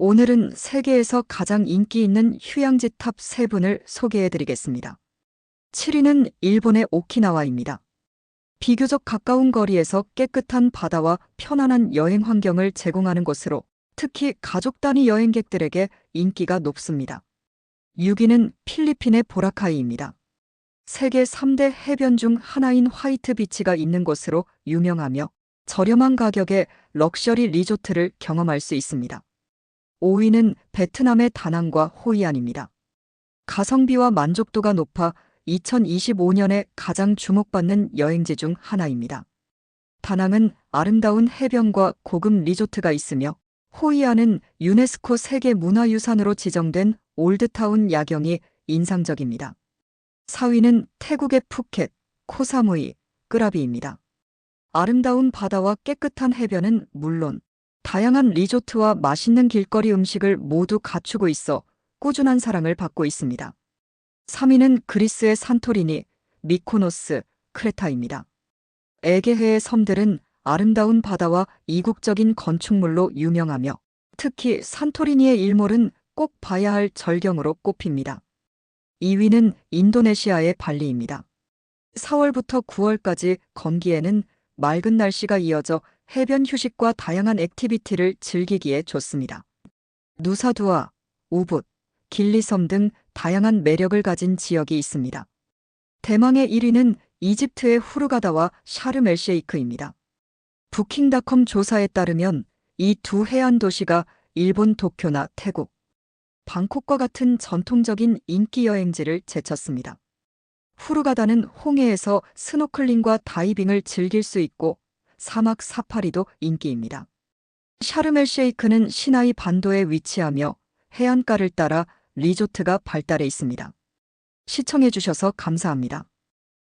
오늘은 세계에서 가장 인기 있는 휴양지 탑 3분을 소개해 드리겠습니다. 7위는 일본의 오키나와입니다. 비교적 가까운 거리에서 깨끗한 바다와 편안한 여행 환경을 제공하는 곳으로 특히 가족 단위 여행객들에게 인기가 높습니다. 6위는 필리핀의 보라카이입니다. 세계 3대 해변 중 하나인 화이트 비치가 있는 곳으로 유명하며 저렴한 가격에 럭셔리 리조트를 경험할 수 있습니다. 5위는 베트남의 다낭과 호이안입니다. 가성비와 만족도가 높아 2025년에 가장 주목받는 여행지 중 하나입니다. 다낭은 아름다운 해변과 고급 리조트가 있으며 호이안은 유네스코 세계 문화유산으로 지정된 올드타운 야경이 인상적입니다. 4위는 태국의 푸켓, 코사무이, 끄라비입니다. 아름다운 바다와 깨끗한 해변은 물론 다양한 리조트와 맛있는 길거리 음식을 모두 갖추고 있어 꾸준한 사랑을 받고 있습니다. 3위는 그리스의 산토리니, 미코노스, 크레타입니다. 에게해의 섬들은 아름다운 바다와 이국적인 건축물로 유명하며 특히 산토리니의 일몰은 꼭 봐야 할 절경으로 꼽힙니다. 2위는 인도네시아의 발리입니다. 4월부터 9월까지 건기에는 맑은 날씨가 이어져 해변 휴식과 다양한 액티비티를 즐기기에 좋습니다. 누사두아, 우붓, 길리섬 등 다양한 매력을 가진 지역이 있습니다. 대망의 1위는 이집트의 후르가다와 샤르멜쉐이크입니다. 부킹닷컴 조사에 따르면 이 두 해안 도시가 일본 도쿄나 태국, 방콕과 같은 전통적인 인기 여행지를 제쳤습니다. 후르가다는 홍해에서 스노클링과 다이빙을 즐길 수 있고 사막 사파리도 인기입니다. 샤르멜쉐이크는 시나이 반도에 위치하며 해안가를 따라 리조트가 발달해 있습니다. 시청해주셔서 감사합니다.